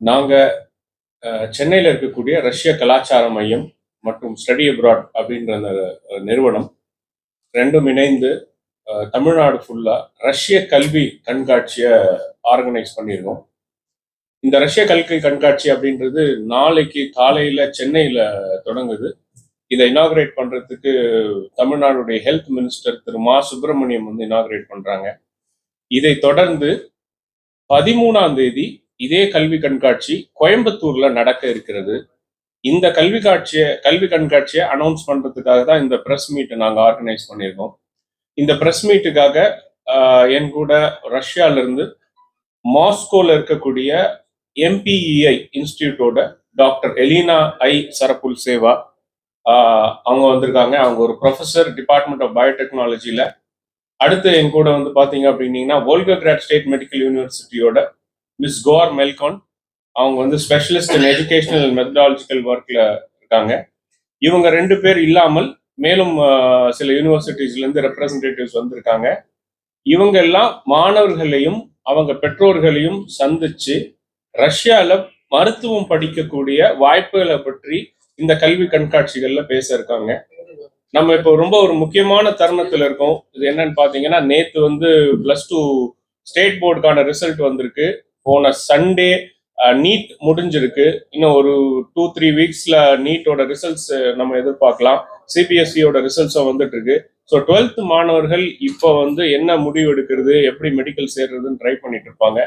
நாங்கள் சென்னையில் இருக்கக்கூடிய ரஷ்ய கலாச்சார மையம் மற்றும் ஸ்டடி அப்ராட் அப்படின்ற அந்த நிறுவனம் ரெண்டும் இணைந்து தமிழ்நாடு ஃபுல்லாக ரஷ்ய கல்வி கண்காட்சியை ஆர்கனைஸ் பண்ணியிருக்கோம். இந்த ரஷ்ய கல்வி கண்காட்சி அப்படின்றது நாளைக்கு காலையில் சென்னையில் தொடங்குது. இதை இனாகிரேட் பண்ணுறதுக்கு தமிழ்நாடுடைய ஹெல்த் மினிஸ்டர் திரு மா சுப்பிரமணியம் வந்து இனாகிரேட் பண்ணுறாங்க இதை தொடர்ந்து பதிமூணாம் தேதி இதே கல்வி கண்காட்சி கோயம்புத்தூர்ல நடக்க இருக்கிறது. இந்த கல்வி காட்சியை கல்வி கண்காட்சியை அனௌன்ஸ் பண்றதுக்காக தான் இந்த பிரஸ் மீட்டை நாங்கள் ஆர்கனைஸ் பண்ணியிருக்கோம். இந்த பிரஸ் மீட்டுக்காக என் கூட ரஷ்யால இருந்து மாஸ்கோல இருக்கக்கூடிய எம்பிஇஐ இன்ஸ்டிடியூட்டோட டாக்டர் எலினா ஐ சரப்புல் சேவா அவங்க வந்திருக்காங்க. அவங்க ஒரு ப்ரொஃபஸர் டிபார்ட்மெண்ட் ஆஃப் பயோடெக்னாலஜியில் அடுத்து என் கூட வந்து பார்த்தீங்க அப்படின்னீங்கன்னா வோல்கோகிராட் ஸ்டேட் மெடிக்கல் யூனிவர்சிட்டியோட மிஸ் கோர் மெல்கான் அவங்க வந்து ஸ்பெஷலிஸ்ட் இன் எஜுகேஷனல் மெத்தடாலஜிக்கல் ஒர்க்கில் இருக்காங்க. இவங்க ரெண்டு பேர் இல்லாமல் மேலும் சில யூனிவர்சிட்டிஸ்லேருந்து ரெப்ரசன்டேட்டிவ்ஸ் வந்திருக்காங்க. இவங்க எல்லாம் மாணவர்களையும் அவங்க பெற்றோர்களையும் சந்திச்சு ரஷ்யாவில் மருத்துவம் படிக்கக்கூடிய வாய்ப்புகளை பற்றி இந்த கல்வி கண்காட்சிகள்ல பேச இருக்காங்க. நம்ம இப்போ ரொம்ப ஒரு முக்கியமான தருணத்துல இருக்கோம். இது என்னன்னு பாத்தீங்கன்னா நேத்து வந்து பிளஸ் டூ ஸ்டேட் போர்டுக்கான ரிசல்ட் வந்திருக்கு. போன சண்டே நீட் முடிஞ்சிருக்கு. இன்னும் ஒரு டூ த்ரீ வீக்ஸ்ல நீட்டோட ரிசல்ட்ஸ் நம்ம எதிர்பார்க்கலாம். சிபிஎஸ்சியோட ரிசல்ட்ஸும் வந்துட்டு இருக்கு ஸோ டுவெல்த் மாணவர்கள் இப்போ வந்து என்ன முடிவு எடுக்கிறது எப்படி மெடிக்கல் சேர்றதுன்னு ட்ரை பண்ணிட்டு இருப்பாங்க.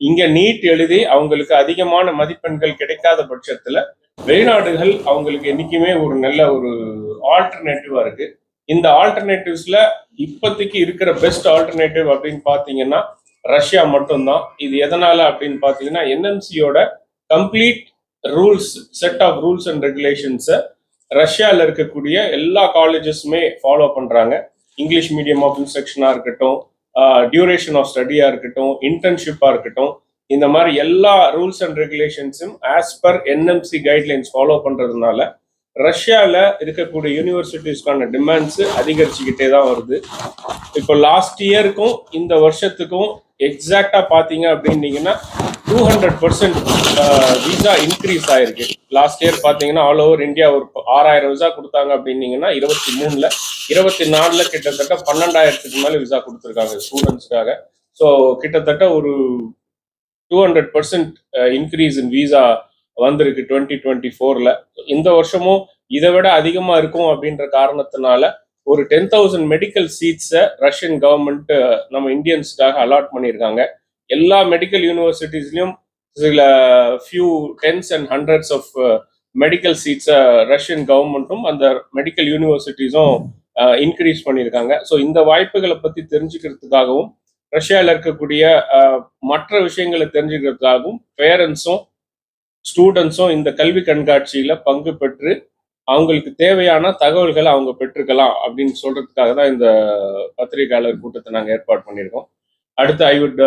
இங்க நீட் எழுதி அவங்களுக்கு அதிகமான மதிப்பெண்கள் கிடைக்காத பட்சத்துல வெளிநாடுகள் அவங்களுக்கு என்னைக்குமே ஒரு நல்ல ஒரு ஆல்டர்னேட்டிவா இருக்கு. இந்த ஆல்டர்னேட்டிவ்ஸ்ல இப்போதைக்கு இருக்கிற பெஸ்ட் ஆல்டர்னேட்டிவ் அப்படின்னு பாத்தீங்கன்னா ரஷ்யா மட்டும்தான். இது எதனால அப்படின்னு பார்த்தீங்கன்னா என்எம்சியோட complete rules set of rules and ரெகுலேஷன்ஸை ரஷ்யாவில் இருக்கக்கூடிய எல்லா காலேஜஸுமே ஃபாலோ பண்ணுறாங்க இங்கிலீஷ் மீடியம் ஆஃப் இன்ஸ்ட்ரக்ஷனாக இருக்கட்டும் டியூரேஷன் ஆஃப் ஸ்டடியாக இருக்கட்டும் இன்டர்ன்ஷிப்பாக இருக்கட்டும் இந்த மாதிரி எல்லா rules and ரெகுலேஷன்ஸும் as per NMC guidelines follow பண்ணுறதுனால ரஷ்யாவில் இருக்கக்கூடிய யூனிவர்சிட்டிஸ்க்கான டிமாண்ட்ஸு அதிகரிச்சுக்கிட்டே தான் வருது. இப்போ லாஸ்ட் இயருக்கும் இந்த வருஷத்துக்கும் எக்ஸாக்டாக பார்த்தீங்க அப்படின்னீங்கன்னா two hundred percent visa increase ஆயிருக்கு. லாஸ்ட் இயர் பார்த்தீங்கன்னா ஆல் ஓவர் இந்தியா ஒரு ஆறாயிரம் விசா கொடுத்தாங்க அப்படின்னீங்கன்னா இருபத்தி மூணில் இருபத்தி நாலில் கிட்டத்தட்ட பன்னெண்டாயிரத்துக்கு மேலே விசா கொடுத்துருக்காங்க ஸ்டூடெண்ட்ஸ்க்காக ஸோ கிட்டத்தட்ட ஒரு two hundred percent increase in visa வந்திருக்கு டுவெண்ட்டி டுவெண்ட்டி ஃபோரில் இந்த வருஷமும் இதை விட அதிகமாக இருக்கும் அப்படின்ற காரணத்தினால ஒரு டென் தௌசண்ட் மெடிக்கல் சீட்ஸை ரஷ்யன் கவர்மெண்ட் நம்ம இந்தியன்ஸ்க்காக அலாட் பண்ணியிருக்காங்க. எல்லா மெடிக்கல் யூனிவர்சிட்டிஸ்லையும் சில few tens and hundreds of medical சீட்ஸை Russian கவர்மெண்ட்டும் அந்த மெடிக்கல் யூனிவர்சிட்டிஸும் இன்க்ரீஸ் பண்ணியிருக்காங்க. ஸோ இந்த வாய்ப்புகளை பற்றி தெரிஞ்சுக்கிறதுக்காகவும் ரஷ்யாவில் இருக்கக்கூடிய மற்ற விஷயங்களை தெரிஞ்சுக்கிறதுக்காகவும் பேரண்ட்ஸும் ஸ்டூடெண்ட்ஸும் இந்த கல்வி கண்காட்சியில் பங்கு பெற்று அவங்களுக்கு தேவையான தகவல்களை அவங்க பெற்றுக்கலாம் அப்படின்னு சொல்றதுக்காக தான் இந்த பத்திரிகையாளர் கூட்டத்தை நாங்கள் ஏற்பாடு பண்ணியிருக்கோம். அடுத்து I would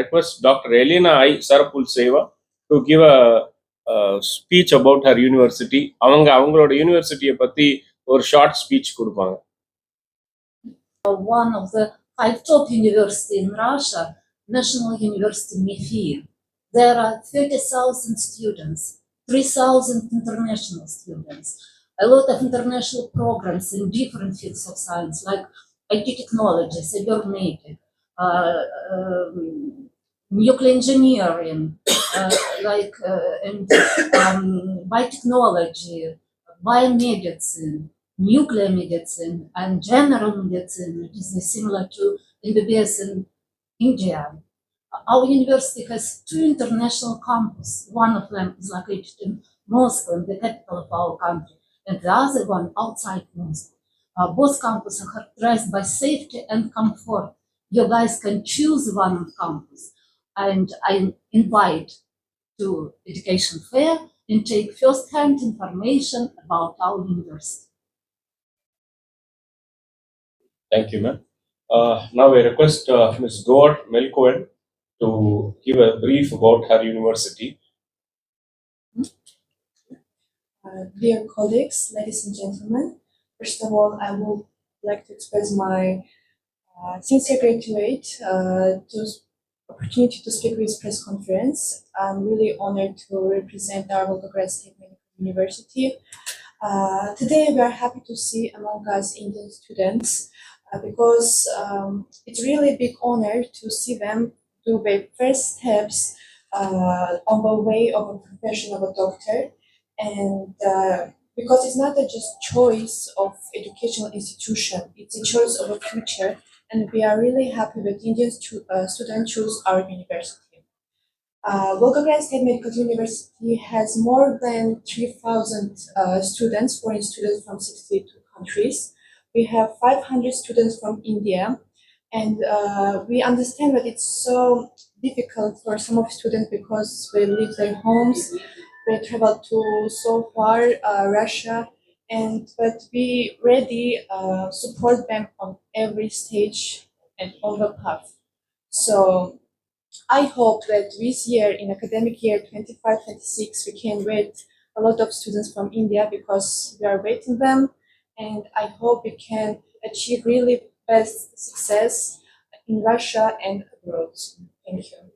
request doctor Elina Isarapulseva to give a speech about her university அவங்க அவங்களோட யூனிவர்சிட்டியை பத்தி ஒரு ஷார்ட் ஸ்பீச் கொடுப்பாங்க. One of the five top university in Russia, National University Mifir. There are 30,000 students, 3,000 international students, a lot of international programs in different fields of science, like IT technology, cybernetics, uh, um, nuclear engineering, uh, like uh, and um, biotechnology, biomedicine, nuclear medicine and general medicine, which is similar to MBBS in India. Our university has two international campuses. One of them is located in Moscow, the capital of our country, and the other one outside Moscow. Uh, both campuses are characterized by safety and comfort. You guys can choose one on campus, and I invite to education fair and take first-hand information about our university. Thank you, ma'am. Uh, now I request uh, Ms. Gord Melkoen to give a brief about her university. Dear colleagues, ladies and gentlemen, first of all, I would like to express my uh, sincere gratitude uh, to opportunity to speak with this press conference. I'm really honored to represent our Volgograd State Medical University. Uh, today, we are happy to see among us Indian students uh, because um, it's really a big honor to see them do their first steps uh, on the way of a profession of a doctor, and uh, because it's not a just choice of educational institution, it's a choice of a future, and we are really happy that Indian stu- uh, students choose our university. Uh, Volgograd State Medical University has more than 3,000 uh, students, foreign students from 62 countries. We have 500 students from India, and uh, we understand that it's so difficult for some of students because they leave their homes, they travel to so far uh, Russia, and but we really uh, support them on every stage and all the path. So I hope that this year, in academic year 25-26, we can wait a lot of students from India because we are waiting them, and I hope we can achieve really best success in Russia and abroad. Thank you.